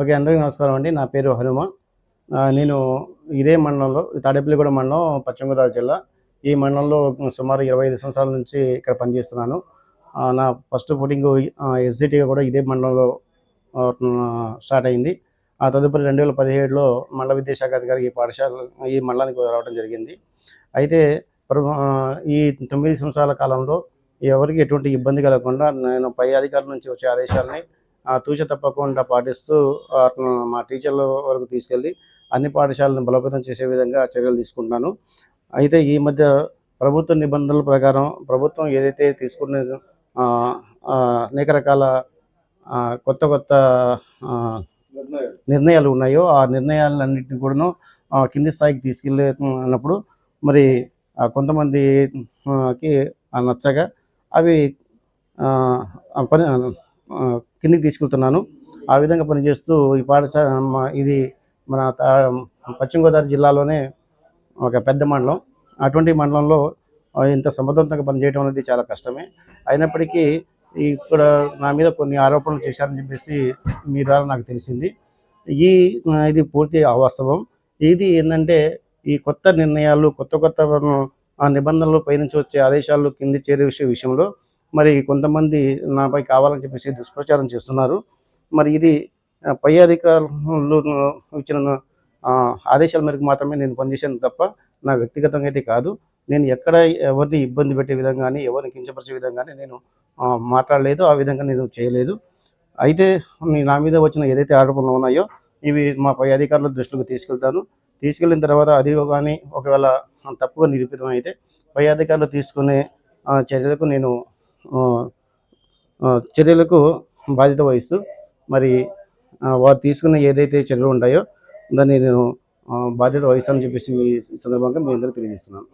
Okay అందరికీ నమస్కారం అండి. నా పేరు హనుమ. నేను ఇదే మండలంలో తాడేపల్లిగూడ మండలం పశ్చిమ గోదావరి జిల్లా. ఈ మండలంలో సుమారు ఇరవై ఐదు సంవత్సరాల నుంచి ఇక్కడ పనిచేస్తున్నాను. నా ఫస్ట్ పుట్టింగ్ ఎస్జిటిగా కూడా ఇదే మండలంలో స్టార్ట్ అయింది. ఆ తదుపరి రెండు వేల పదిహేడులో మండల విద్యాశాఖ అధికారి ఈ పాఠశాల ఈ మండలానికి రావడం జరిగింది. అయితే ఈ తొమ్మిది సంవత్సరాల కాలంలో ఎవరికి ఎటువంటి ఇబ్బంది కలగకుండా నేను పై అధికారుల నుంచి వచ్చే ఆదేశాలని తూచ తప్పకుండా పాటిస్తూ ఆ, మా టీచర్ల వరకు తీసుకెళ్ళి అన్ని పాఠశాలను బలోపేతం చేసే విధంగా చర్యలు తీసుకుంటున్నాను. అయితే ఈ మధ్య ప్రభుత్వ నిబంధనల ప్రకారం ప్రభుత్వం ఏదైతే తీసుకున్న అనేక రకాల కొత్త కొత్త నిర్ణయాలు ఉన్నాయో ఆ నిర్ణయాలన్నింటినీ కూడాను కింది స్థాయికి తీసుకెళ్ళే అన్నప్పుడు మరి కొంతమందికి నచ్చగా అవి పని కిందికి తీసుకెళ్తున్నాను. ఆ విధంగా పనిచేస్తూ ఈ పాఠశాల మా- ఇది మన పశ్చిమ గోదావరి జిల్లాలోనే ఒక పెద్ద మండలం. అటువంటి మండలంలో ఇంత సమర్థవంతంగా పనిచేయడం అనేది చాలా కష్టమే. అయినప్పటికీ ఇక్కడ నా మీద కొన్ని ఆరోపణలు చేశారని చెప్పేసి మీ ద్వారా నాకు తెలిసింది. ఈ ఇది పూర్తి అవాస్తవం. ఇది ఏంటంటే ఈ కొత్త నిర్ణయాలు కొత్త కొత్త ఆ నిబంధనలు పైనుంచి వచ్చే ఆదేశాలు కింది చేరే విషయ విషయంలో మరి కొంతమంది నాపై కావాలని చెప్పేసి దుష్ప్రచారం చేస్తున్నారు. మరి ఇది పై అధికారులు ఇచ్చిన ఆదేశాల మేరకు మాత్రమే నేను పనిచేశాను తప్ప నా వ్యక్తిగతంగా అయితే కాదు. నేను ఎక్కడ ఎవరిని ఇబ్బంది పెట్టే విధంగా కానీ ఎవరిని కించపరిచే విధంగా నేను మాట్లాడలేదు ఆ విధంగా నేను చేయలేదు. అయితే నా మీద వచ్చిన ఏదైతే ఆరోపణలు ఉన్నాయో ఇవి మా పై అధికారుల దృష్టికి తీసుకెళ్తాను. తీసుకెళ్ళిన తర్వాత అది కానీ ఒకవేళ తప్పుగా నిరూపితం అయితే పై అధికారులు తీసుకునే చర్యలకు నేను చర్యలకు బాధ్యత వహిస్తూ మరి వారు తీసుకున్న ఏదైతే చర్యలు ఉంటాయో దాన్ని నేను బాధ్యత వహిస్తానని చెప్పేసి మీ సందర్భంగా మీ అందరికీ తెలియజేస్తున్నాను.